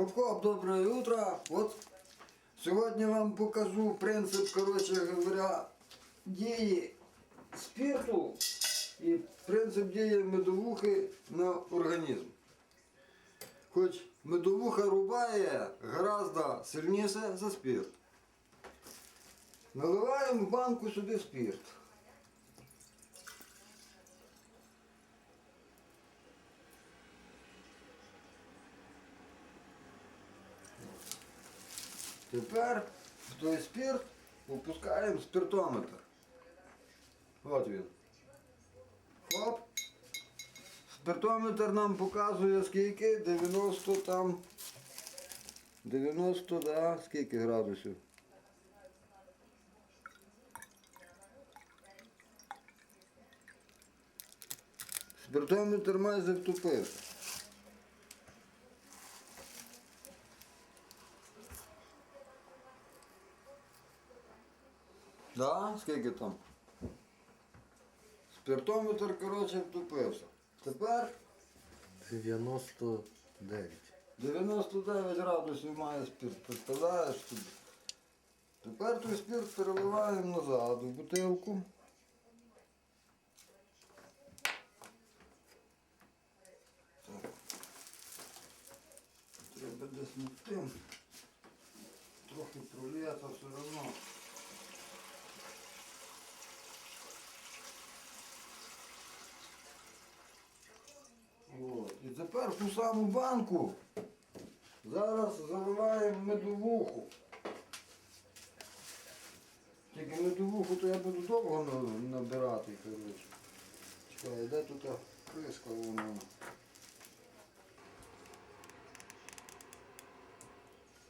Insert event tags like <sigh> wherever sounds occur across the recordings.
Хоп-хоп, доброе утро. Вот сегодня вам покажу принцип, короче говоря, дії спирту і принцип дії медовухи на організм. Хоч медовуха рубає гораздо сильніше за спирт. Наливаємо в банку сюди спирт. Тепер в той спирт опускаємо спиртометр. От він. Хоп. Спиртометр нам показує скільки? 90 там. 90, да, скільки градусів? Спиртометр майже втупився. Да, скільки там? Спиртометр, коротше, втупився. Тепер 99. 99 градусів має спирт. Представляєш тобі? Тепер той спирт переливаємо назад у бутилку. Так. Треба десь над тим. Трохи проліта все одно. От. І тепер ту саму банку зараз заливаємо медовуху. Тільки медовуху то я буду довго набирати, коротше. Чекай, де тут та кришка вона?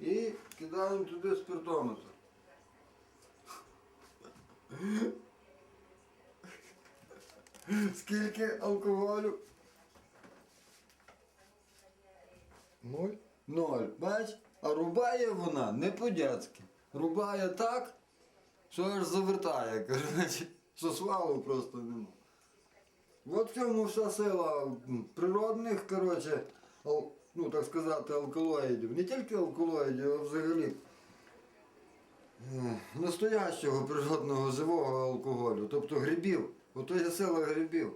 І кидаємо туди спиртометр. Скільки алкоголю? Ноль. Ноль. Бач? А рубає вона не по-дядськи. Рубає так, що аж завертає, коротше, що свалу просто нема. От в цьому вся сила природних, коротше, ну так сказати, алкалоїдів. Не тільки алкалоїдів, а взагалі е, настоящого природного живого алкоголю, тобто грибів. Ото є сила грибів.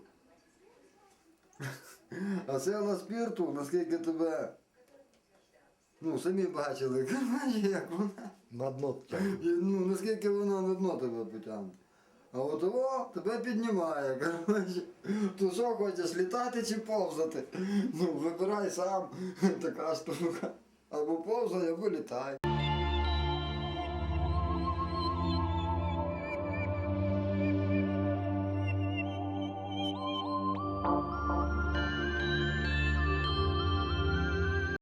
<laughs> А сила спірту, наскільки тебе Ну, самі бачили, <laughs> коротше, як вона. На дно тягне. Ну, наскільки вона на дно тебе потягне. А от о, тебе піднімає, <laughs> коротше. То що хочеш, літати чи повзати? Ну, вибирай сам <laughs> така штука. Або повзай, або літай.